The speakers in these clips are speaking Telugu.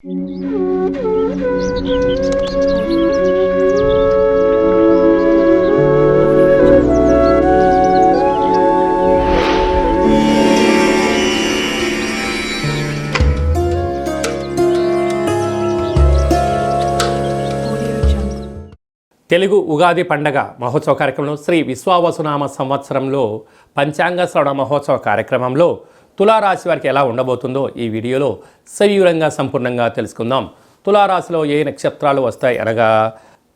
తెలుగు ఉగాది పండగ మహోత్సవ కార్యక్రమంలో శ్రీ విశ్వావసునామ సంవత్సరంలో పంచాంగ శ్రవణ మహోత్సవ కార్యక్రమంలో తులారాశి వారికి ఎలా ఉండబోతుందో ఈ వీడియోలో సవివరంగా సంపూర్ణంగా తెలుసుకుందాం. తులారాశిలో ఏ నక్షత్రాలు వస్తాయి అనగా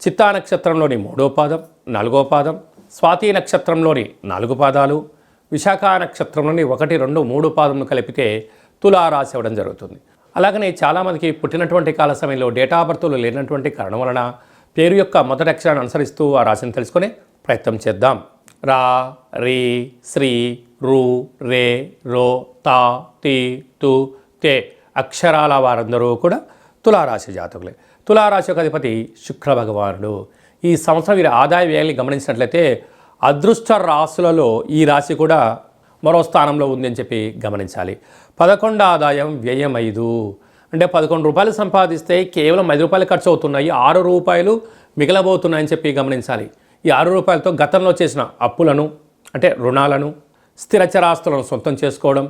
చిత్తా నక్షత్రంలోని మూడో పాదం నాలుగో పాదం స్వాతి నక్షత్రంలోని నాలుగు పాదాలు విశాఖ నక్షత్రంలోని ఒకటి రెండు మూడు పాదములు కలిపితే తులారాశి అవ్వడం జరుగుతుంది. అలాగనే చాలామందికి పుట్టినటువంటి కాల సమయంలో డేటా బర్త్లు లేనటువంటి కారణం వలన పేరు యొక్క మొదటి అక్షరాన్ని అనుసరిస్తూ ఆ రాశిని తెలుసుకునే ప్రయత్నం చేద్దాం. రా రీ శ్రీ రు రే రో తా తి తు తే అక్షరాల వారందరూ కూడా తులారాశి జాతకులే. తులారాశి యొక్క అధిపతి శుక్ర భగవానుడు ఈ సంవత్సరం వీరి ఆదాయ వ్యయాన్ని గమనించినట్లయితే అదృష్ట రాశులలో ఈ రాశి కూడా మరో స్థానంలో ఉంది అని చెప్పి గమనించాలి. పదకొండు ఆదాయం వ్యయం ఐదు. అంటే పదకొండు రూపాయలు సంపాదిస్తే కేవలం ఐదు రూపాయలు ఖర్చు అవుతున్నాయి ఆరు రూపాయలు మిగలబోతున్నాయని చెప్పి గమనించాలి. ఈ ఆరు రూపాయలతో గతంలో చేసిన అప్పులను అంటే రుణాలను స్థిరచరాస్తులను సొంతం చేసుకోవడం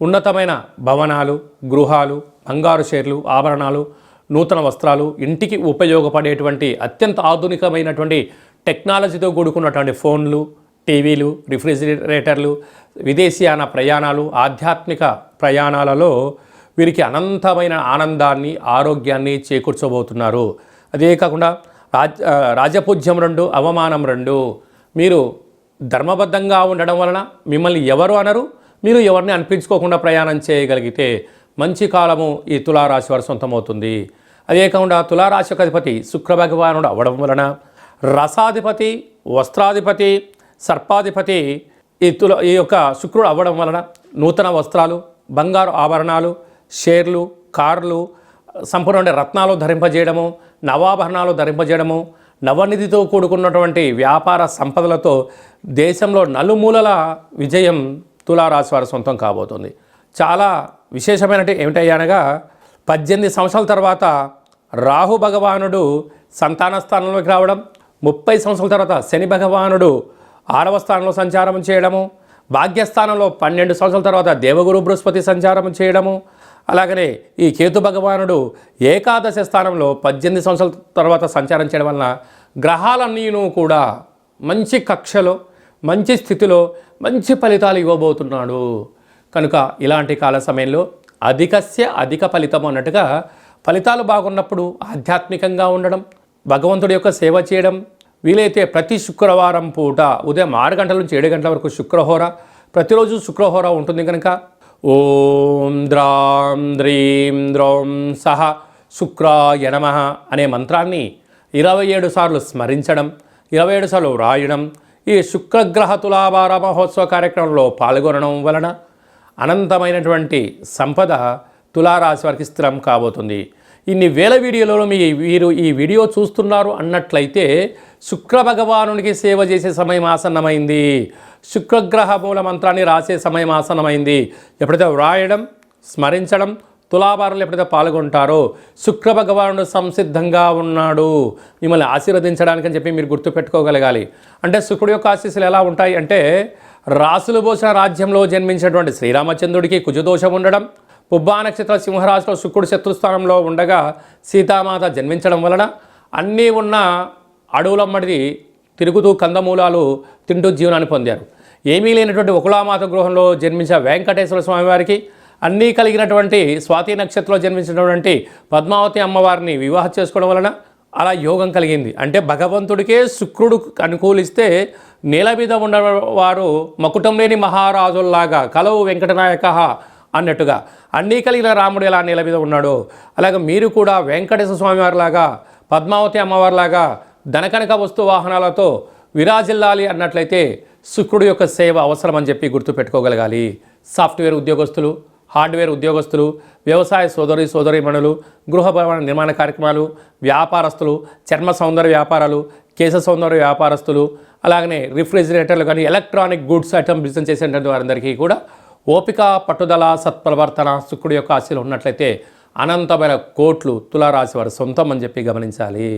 ఉన్నతమైన భవనాలు గృహాలు బంగారు షేర్లు ఆభరణాలు నూతన వస్త్రాలు ఇంటికి ఉపయోగపడేటువంటి అత్యంత ఆధునికమైనటువంటి టెక్నాలజీతో కూడుకున్నటువంటి ఫోన్లు టీవీలు రిఫ్రిజిరేటర్లు విదేశీయాన ప్రయాణాలు ఆధ్యాత్మిక ప్రయాణాలలో వీరికి అనంతమైన ఆనందాన్ని ఆరోగ్యాన్ని చేకూర్చబోతున్నారు. అదే కాకుండా రాజ రాజపూజ్యం రెండు అవమానం రెండు. మీరు ధర్మబద్ధంగా ఉండడం వలన మిమ్మల్ని ఎవరు అనరు. మీరు ఎవరిని అనిపించుకోకుండా ప్రయాణం చేయగలిగితే మంచి కాలము ఈ తులారాశి వారి సొంతమవుతుంది. అదే కాకుండా తులారాశి యొక్క అధిపతి శుక్ర భగవానుడు అవ్వడం వలన రసాధిపతి వస్త్రాధిపతి సర్పాధిపతి ఈ తుల ఈ యొక్క శుక్రుడు అవ్వడం వలన నూతన వస్త్రాలు బంగారు ఆభరణాలు షేర్లు కార్లు సంపూర్ణ రత్నాలు ధరింపజేయడము నవాభరణాలు ధరింపజేయడము నవనిధితో కూడుకున్నటువంటి వ్యాపార సంపదలతో దేశంలో నలుమూలల విజయం తులారాశి వారి సొంతం కాబోతుంది. చాలా విశేషమైనటి ఏమిటయ్యానగా పద్దెనిమిది సంవత్సరాల తర్వాత రాహు భగవానుడు సంతాన స్థానంలోకి రావడం ముప్పై సంవత్సరాల తర్వాత శని భగవానుడు ఆరవ స్థానంలో సంచారం చేయడము భాగ్యస్థానంలో పన్నెండు సంవత్సరాల తర్వాత దేవగురు బృహస్పతి సంచారం చేయడము అలాగనే ఈ కేతు భగవానుడు ఏకాదశ స్థానంలో పద్దెనిమిది సంవత్సరాల తర్వాత సంచారం చేయడం వలన గ్రహాలన్నీను కూడా మంచి కక్షలో మంచి స్థితిలో మంచి ఫలితాలు ఇవ్వబోతున్నాడు. కనుక ఇలాంటి కాల సమయంలో అధికస్య అధిక ఫలితం అన్నట్టుగా ఫలితాలు బాగున్నప్పుడు ఆధ్యాత్మికంగా ఉండడం భగవంతుడి యొక్క సేవ చేయడం వీలైతే ప్రతి శుక్రవారం పూట ఉదయం ఆరు గంటల నుంచి ఏడు గంటల వరకు శుక్రహోర ప్రతిరోజు శుక్రహోర ఉంటుంది కనుక ఓం ద్రాం ద్రీం ద్రౌం సహ శుక్రాయ నమ అనే మంత్రాన్ని ఇరవై ఏడు సార్లు స్మరించడం ఇరవై ఏడు సార్లు వ్రాయడం ఈ శుక్రగ్రహ తులాభార మహోత్సవ కార్యక్రమంలో పాల్గొనడం వలన అనంతమైనటువంటి సంపద తులారాశి వారికి స్థిరం కాబోతుంది. ఇన్ని వేల వీడియోలలో మీ వీరు ఈ వీడియో చూస్తున్నారు అన్నట్లయితే శుక్ర భగవానునికి సేవ చేసే సమయం ఆసన్నమైంది. శుక్రగ్రహ మూల మంత్రాన్ని రాసే సమయం ఆసన్నమైంది. ఎప్పుడైతే వ్రాయడం స్మరించడం తులాభారంలో ఎప్పుడైతే పాల్గొంటారో శుక్ర భగవానుడు సంసిద్ధంగా ఉన్నాడు. మిమ్మల్ని ఆశీర్వదించడానికని చెప్పి మీరు గుర్తుపెట్టుకోగలగాలి అంటే శుక్రుడు యొక్క ఆశీస్సులు ఎలా ఉంటాయి అంటే రాసులు పోసిన రాజ్యంలో జన్మించినటువంటి శ్రీరామచంద్రుడికి కుజదోషం ఉండడం పుబ్బా నక్షత్ర సింహరాశిలో శుక్రుడు శత్రుస్థానంలో ఉండగా సీతామాత జన్మించడం వలన అన్నీ ఉన్న అడవులమ్మడిది తిరుగుతూ కందమూలాలు తింటూ జీవనాన్ని పొందారు. ఏమీ లేనటువంటి ఒకలామాత గృహంలో జన్మించిన వెంకటేశ్వర స్వామి వారికి అన్నీ కలిగినటువంటి స్వాతి నక్షత్రంలో జన్మించినటువంటి పద్మావతి అమ్మవారిని వివాహం చేసుకోవడం వలన అలా యోగం కలిగింది. అంటే భగవంతుడికే శుక్రుడు అనుకూలిస్తే నేల మీద ఉన్నవారు మకుటం లేని మహారాజుల్లాగా కలవు వెంకటనాయక అన్నట్టుగా అన్నీ కలిగిన రాముడు ఎలా నేల మీద ఉన్నాడో అలాగే మీరు కూడా వెంకటేశ్వర స్వామివారిలాగా పద్మావతి అమ్మవారిలాగా ధనకనక వస్తు వాహనాలతో విరాజిల్లాలి అన్నట్లయితే శుక్రుడు యొక్క సేవ అవసరం అని చెప్పి గుర్తుపెట్టుకోగలగాలి. సాఫ్ట్వేర్ ఉద్యోగస్తులు హార్డ్వేర్ ఉద్యోగస్తులు వ్యవసాయ సోదరి సోదరిమణులు గృహ భవన నిర్మాణ కార్యక్రమాలు వ్యాపారస్తులు చర్మ సౌందర్య వ్యాపారాలు కేశ సౌందర్య వ్యాపారస్తులు అలాగనే రిఫ్రిజిరేటర్లు కానీ ఎలక్ట్రానిక్ గూడ్స్ ఐటమ్ బిజినెస్ చేసేటువంటి వారందరికీ కూడా ఓపిక పట్టుదల సత్ప్రవర్తన శుక్రుడి యొక్క ఆశలు ఉన్నట్లయితే అనంతమైన కోట్లు తులారాశి వారి సొంతం అని చెప్పి గమనించాలి.